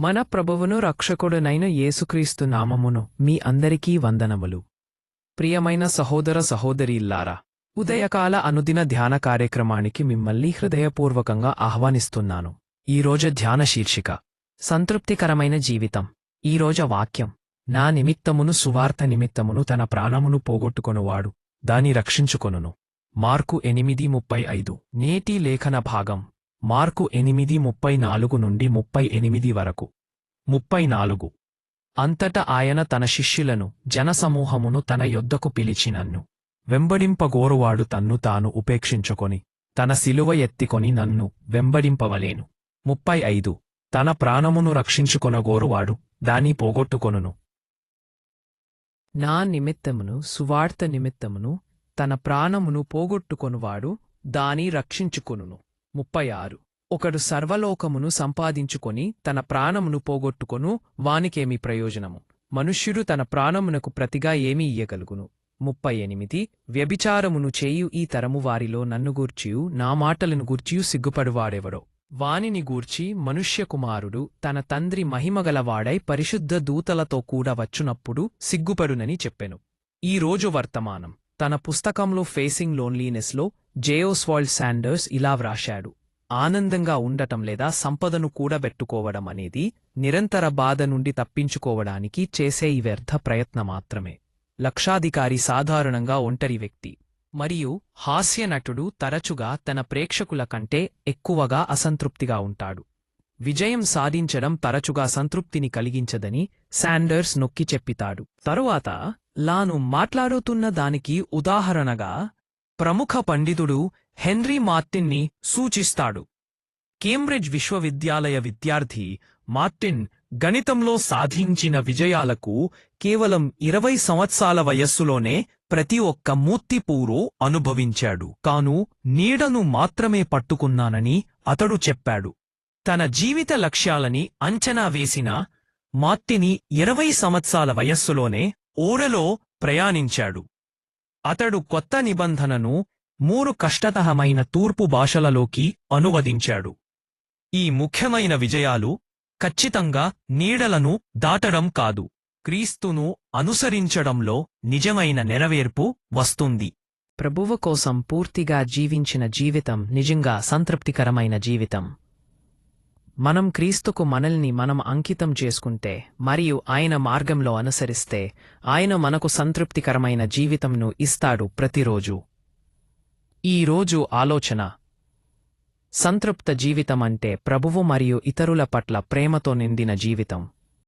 మన ప్రభువును రక్షకుడునైన యేసుక్రీస్తు నామమును మీ అందరికీ వందనములు. ప్రియమైన సహోదర సహోదరీల్లారా ఉదయకాల అనుదిన ధ్యాన కార్యక్రమానికి మిమ్మల్ని హృదయపూర్వకంగా ఆహ్వానిస్తున్నాను. ఈరోజు ధ్యాన శీర్షిక సంతృప్తికరమైన జీవితం. ఈరోజు వాక్యం నా నిమిత్తమును సువార్త నిమిత్తమును తన ప్రాణమును పోగొట్టుకొనువాడు దాని రక్షించుకొనును. మార్కు ఎనిమిది ముప్పై ఐదు నేటి లేఖన భాగం. మార్కు ఎనిమిది ముప్పై నాలుగు నుండి ముప్పై ఎనిమిది వరకు. ముప్పై నాలుగు. అంతట ఆయన తన శిష్యులను జనసమూహమును తన యొద్దకు పిలిచి నన్ను వెంబడింపగోరువాడు తన్ను తాను ఉపేక్షించుకొని తన శిలువ ఎత్తికొని నన్ను వెంబడింపవలేను. ముప్పై ఐదు. తన ప్రాణమును రక్షించుకొనగోరువాడు దాని పోగొట్టుకొనును. నా నిమిత్తమును సువార్త నిమిత్తమును తన ప్రాణమును పోగొట్టుకొనువాడు దాని రక్షించుకొనును. ముప్పై ఆరు. ఒకడు సర్వలోకమును సంపాదించుకొని తన ప్రాణమును పోగొట్టుకొను వానికేమి ప్రయోజనము. మనుష్యుడు తన ప్రాణమునకు ప్రతిగా ఏమీ ఇయ్యగలుగును. ముప్పై ఎనిమిది. వ్యభిచారమును చేయు ఈ తరము వారిలో నన్ను గూర్చియు నా మాటలను గూర్చియు సిగ్గుపడువాడెవడో. వానిని గూర్చి మనుష్యకుమారుడు తన తండ్రి మహిమగలవాడై పరిశుద్ధ దూతలతో కూడా వచ్చునప్పుడు సిగ్గుపడునని చెప్పెను. ఈ రోజు వర్తమానం. తన పుస్తకంలో ఫేసింగ్ లోన్లీనెస్లో జేయోస్వాల్డ్ శాండర్స్ ఇలా వ్రాశాడు ఆనందంగా ఉండటం లేదా సంపదను కూడబెట్టుకోవడం అనేది నిరంతర బాధ నుండి తప్పించుకోవడానికి చేసే ఈ వ్యర్థ ప్రయత్న మాత్రమే. లక్షాధికారి సాధారణంగా ఒంటరి వ్యక్తి. మరియు హాస్యనటుడు తరచుగా తన ప్రేక్షకుల కంటే ఎక్కువగా అసంతృప్తిగా ఉంటాడు. విజయం సాధించడం తరచుగా సంతృప్తిని కలిగించదని శాండర్స్ నొక్కి చెప్పితాడు. తరువాత లాను మాట్లాడుతున్న దానికి ఉదాహరణగా ప్రముఖ పండితుడు హెన్రీ మార్టిన్ని సూచిస్తాడు. కేంబ్రిడ్జ్ విశ్వవిద్యాలయ విద్యార్థి మార్టిన్ గణితంలో సాధించిన విజయాలకు కేవలం ఇరవై సంవత్సరాల వయస్సులోనే ప్రతి ఒక్క మూర్తిపూరు అనుభవించాడు. కాను నీడను మాత్రమే పట్టుకున్నానని అతడు చెప్పాడు. తన జీవిత లక్ష్యాలని అంచనా వేసిన మార్టిని ఇరవై సంవత్సరాల వయస్సులోనే ఓడలో ప్రయాణించాడు. అతడు కొత్త నిబంధనను మూడు కష్టతహమైన తూర్పు భాషలలోకి అనువదించాడు. ఈ ముఖ్యమైన విజయాలు ఖచ్చితంగా నీడలను దాటడం కాదు క్రీస్తును అనుసరించడంలో నిజమైన నెరవేర్పు వస్తుంది. ప్రభువు కోసం పూర్తిగా జీవించిన జీవితం నిజంగా సంతృప్తికరమైన జీవితం. మనం క్రీస్తుకు మనల్ని మనం అంకితం చేసుకుంటే మరియు ఆయన మార్గంలో అనుసరిస్తే ఆయన మనకు సంతృప్తికరమైన జీవితంను ఇస్తాడు ప్రతిరోజు. ఈ రోజు ఆలోచన సంతృప్త జీవితం అంటే ప్రభువు మరియు ఇతరుల పట్ల ప్రేమతో నిండిన జీవితం.